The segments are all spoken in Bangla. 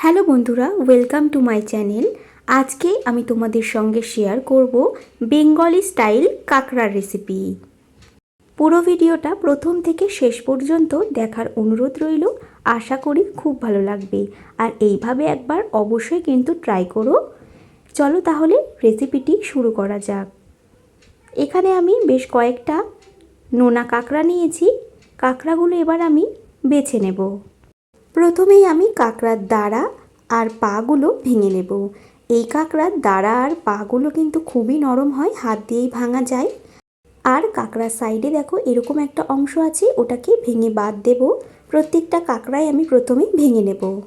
হ্যালো বন্ধুরা ওয়েলকাম টু মাই চ্যানেল আজকে আমি তোমাদের সঙ্গে শেয়ার করব বেঙ্গলি স্টাইল কাঁকড়ার রেসিপি পুরো ভিডিওটা প্রথম থেকে শেষ পর্যন্ত দেখার অনুরোধ রইল, আশা করি খুব ভালো লাগবে। আর এইভাবে একবার অবশ্যই কিন্তু ট্রাই করো। চলো তাহলে রেসিপিটি শুরু করা যাক। এখানে আমি বেশ কয়েকটা নোনা কাঁকড়া নিয়েছি। কাঁকড়াগুলো এবার আমি বেছে নেব। প্রথমেই আমি কাঁকড়ার দাঁড়া আর পাগুলো ভেঙে নেব। এই কাঁকড়ার দাঁড়া আর পাগুলো কিন্তু খুবই নরম হয়, হাত দিয়েই ভাঙা যায়। আর কাঁকড়ার সাইডে দেখো এরকম একটা অংশ আছে, ওটাকে ভেঙে বাদ দেব। প্রত্যেকটা কাঁকড়াই আমি প্রথমেই ভেঙে নেব।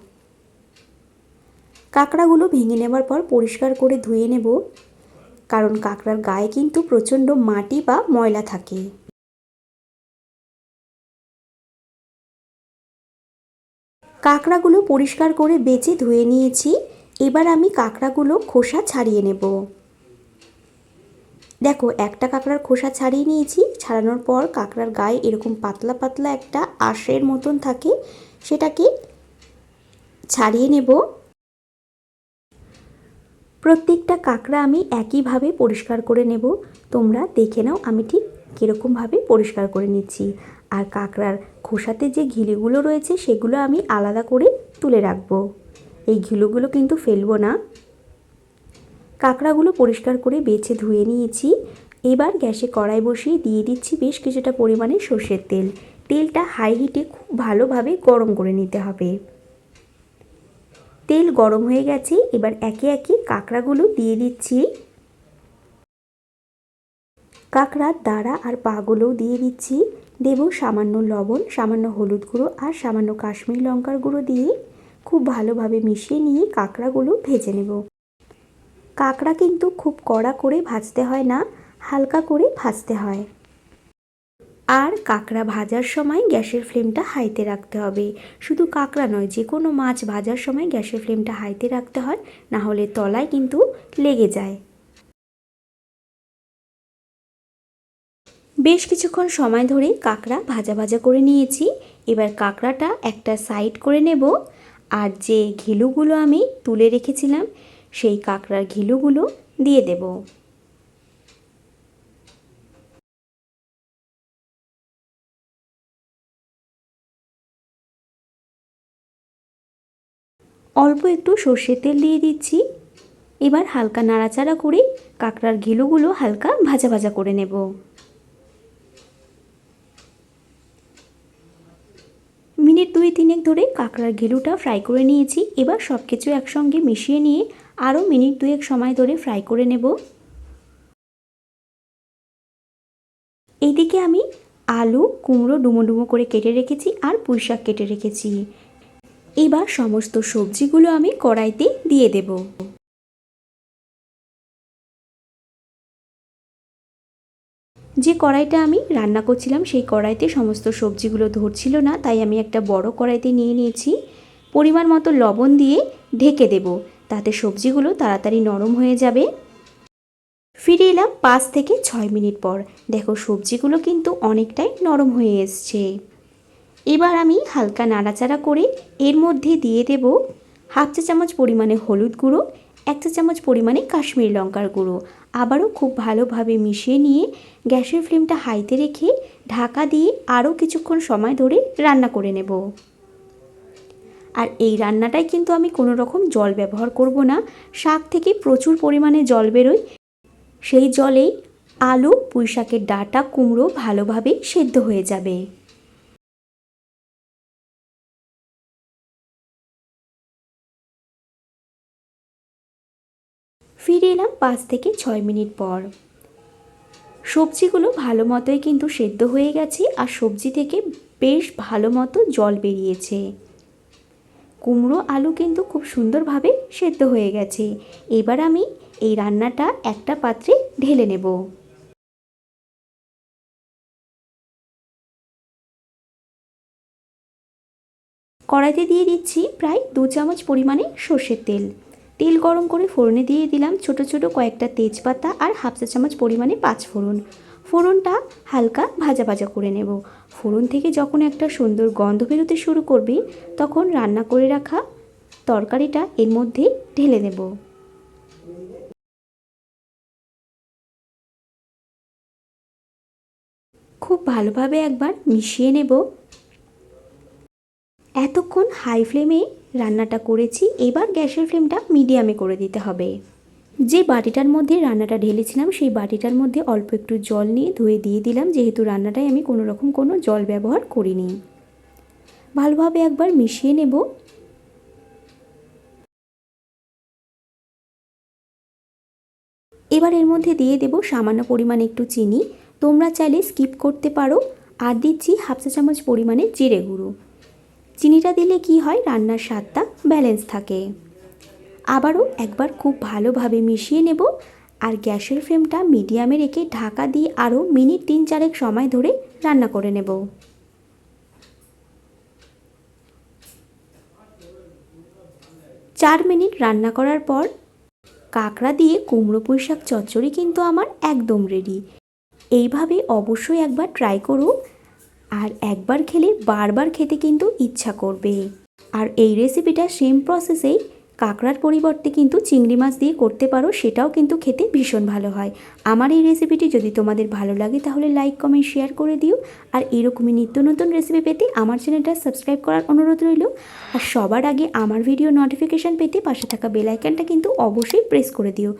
কাঁকড়াগুলো ভেঙে নেবার পর পরিষ্কার করে ধুয়ে নেব। কারণ কাঁকড়ার গায়ে কিন্তু প্রচণ্ড মাটি বা ময়লা থাকে। কাঁকড়াগুলো পরিষ্কার করে বেছে ধুয়ে নিয়েছি। এবার আমি কাঁকড়াগুলো খোসা ছাড়িয়ে নেব। দেখো, একটা কাঁকড়ার খোসা ছাড়িয়ে নিয়েছি। ছাড়ানোর পর কাঁকড়ার গায়ে এরকম পাতলা পাতলা একটা আঁশের মতন থাকে, সেটাকে ছাড়িয়ে নেব। প্রত্যেকটা কাঁকড়া আমি একইভাবে পরিষ্কার করে নেব। তোমরা দেখে নাও আমি ঠিক কীরকমভাবে পরিষ্কার করে নিচ্ছি। আর কাঁকড়ার খোসাতে যে ঘিলুগুলো রয়েছে, সেগুলো আমি আলাদা করে তুলে রাখব। এই ঘিলুগুলো কিন্তু ফেলব না। কাঁকড়াগুলো পরিষ্কার করে বেছে ধুয়ে নিয়েছি। এবার গ্যাসে কড়াই বসিয়ে দিয়ে দিচ্ছি বেশ কিছুটা পরিমাণে সর্ষের তেল। তেলটা হাই হিটে খুব ভালোভাবে গরম করে নিতে হবে। তেল গরম হয়ে গেছে, এবার একে একে কাঁকড়াগুলো দিয়ে দিচ্ছি। কাঁকড়ার দাঁড়া আর পাগুলোও দিয়ে দিচ্ছি। দেব সামান্য লবণ, সামান্য হলুদ গুঁড়ো আর সামান্য কাশ্মীর লঙ্কার গুঁড়ো দিয়ে খুব ভালোভাবে মিশিয়ে নিয়ে কাঁকড়াগুলো ভেজে নেব। কাঁকড়া কিন্তু খুব কড়া করে ভাজতে হয় না, হালকা করে ভাজতে হয়। আর কাঁকড়া ভাজার সময় গ্যাসের ফ্লেমটা হাইতে রাখতে হবে। শুধু কাঁকড়া নয় যে কোনো মাছ ভাজার সময় গ্যাসের ফ্লেমটা হাইতে রাখতে হয় না হলে তলায় কিন্তু লেগে যায়। বেশ কিছুক্ষণ সময় ধরে কাঁকড়া ভাজা ভাজা করে নিয়েছি। এবার কাঁকড়াটা একটা সাইড করে নেব। আর যে ঘিলুগুলো আমি তুলে রেখেছিলাম, সেই কাঁকড়ার ঘিলুগুলো দিয়ে দেব। অল্প একটু সর্ষের তেল দিয়ে দিচ্ছি। এবার হালকা নাড়াচাড়া করে কাঁকড়ার ঘিলুগুলো হালকা ভাজা ভাজা করে নেব মিনিট দুই তিনেক ধরে কাঁকড়ার ঘেলুটা ফ্রাই করে নিয়েছি। এবার সব কিছু একসঙ্গে মিশিয়ে নিয়ে আরও মিনিট দুয়েক সময় ধরে ফ্রাই করে নেব। এইদিকে আমি আলু, কুমড়ো ডুমো ডুমো করে কেটে রেখেছি আর পুঁই শাক কেটে রেখেছি। এবার সমস্ত সবজিগুলো আমি কড়াইতে দিয়ে দেব। যে কড়াইটা আমি রান্না করছিলাম, সেই কড়াইতে সমস্ত সবজিগুলো ধরছিল না, তাই আমি একটা বড় কড়াইতে নিয়ে নিয়েছি। পরিমাণ মতো লবণ দিয়ে ঢেকে দেব, তাতে সবজিগুলো তাড়াতাড়ি নরম হয়ে যাবে। ফিরে এলাম পাঁচ থেকে ছয় মিনিট পর। দেখো, সবজিগুলো কিন্তু অনেকটাই নরম হয়ে এসছে। এবার আমি হালকা নাড়াচাড়া করে এর মধ্যে দিয়ে দেব হাফ চা চামচ পরিমাণে হলুদ গুঁড়ো এক চা চামচ পরিমাণে কাশ্মীর লঙ্কার গুঁড়ো। আবারও খুব ভালোভাবে মিশিয়ে নিয়ে গ্যাসের ফ্লেমটা হাইতে রেখে ঢাকা দিয়ে আরও কিছুক্ষণ সময় ধরে রান্না করে নেব। আর এই রান্নাটায় কিন্তু আমি কোনো রকম জল ব্যবহার করব না। শাক থেকে প্রচুর পরিমাণে জল বেরোয়। সেই জলেই আলু পুঁই শাকের ডাটা, কুমড়ো ভালোভাবে সেদ্ধ হয়ে যাবে। পাঁচ থেকে ছয় মিনিট পর। সবজিগুলো ভালো মতোই কিন্তু সেদ্ধ হয়ে গেছে আর সবজি থেকে বেশ ভালো মতো জল বেরিয়েছে। কুমড়ো আলু কিন্তু খুব সুন্দরভাবে সেদ্ধ হয়ে গেছে। এবার আমি এই রান্নাটা একটা পাত্রে ঢেলে নেব। কড়াইতে দিয়ে দিচ্ছি প্রায় দু চামচ পরিমাণে সর্ষের তেল। তেল গরম করে ফোড়নে দিয়ে দিলাম ছোট ছোট কয়েকটা তেজপাতা আর হাফ চা চামচ পরিমাণে পাঁচ ফোড়ন। ফোড়নটা হালকা ভাজা ভাজা করে নেব। ফোড়ন থেকে যখন একটা সুন্দর গন্ধ বেরোতে শুরু করবে, তখন রান্না করে রাখা তরকারিটা এর মধ্যে ঢেলে দেব খুব ভালোভাবে একবার মিশিয়ে নেব। এতক্ষণ হাই ফ্লেমে রান্নাটা করেছি। এবার গ্যাসের ফ্লেমটা মিডিয়ামে করে দিতে হবে। যে বাটিটার মধ্যে রান্নাটা ঢেলেছিলাম, সেই বাটিটার মধ্যে অল্প একটু জল নিয়ে ধুয়ে দিয়ে দিলাম। যেহেতু রান্নাটায় আমি কোনো রকম কোনো জল ব্যবহার করিনি। ভালোভাবে একবার মিশিয়ে নেব। এবার এর মধ্যে দিয়ে দেব সামান্য পরিমাণে একটু চিনি। তোমরা চাইলে স্কিপ করতে পারো। আর দিচ্ছি হাফ চা চামচ পরিমাণে জিরে গুঁড়ো। চিনিটা দিলে কি হয়? রান্নার স্বাদটা ব্যালেন্স থাকে। আবারও একবার খুব ভালোভাবে মিশিয়ে নেব আর গ্যাসের ফ্লেমটা মিডিয়ামে রেখে ঢাকা দিয়ে আরও মিনিট তিন চারেক সময় ধরে রান্না করে নেব। চার মিনিট রান্না করার পর কাঁকড়া দিয়ে কুমড়ো পুঁই শাক চচ্চড়ি কিন্তু আমার একদম রেডি এইভাবে অবশ্যই একবার ট্রাই করো আর একবার খেলে বারবার খেতে কিন্তু ইচ্ছা করবে। আর এই রেসিপিটা সেম প্রসেসেই কাঁকড়ার পরিবর্তে কিন্তু চিংড়ি মাছ দিয়ে করতে পারো, সেটাও কিন্তু খেতে ভীষণ ভালো হয়। আমার এই রেসিপিটি যদি তোমাদের ভালো লাগে, তাহলে লাইক কমেন্ট শেয়ার করে দিও। আর এরকমই নিত্য নতুন রেসিপি পেতে আমার চ্যানেলটা সাবস্ক্রাইব করার অনুরোধ রইল। আর সবার আগে আমার ভিডিও নোটিফিকেশান পেতে পাশে থাকা বেল আইকনটা কিন্তু অবশ্যই প্রেস করে দিও।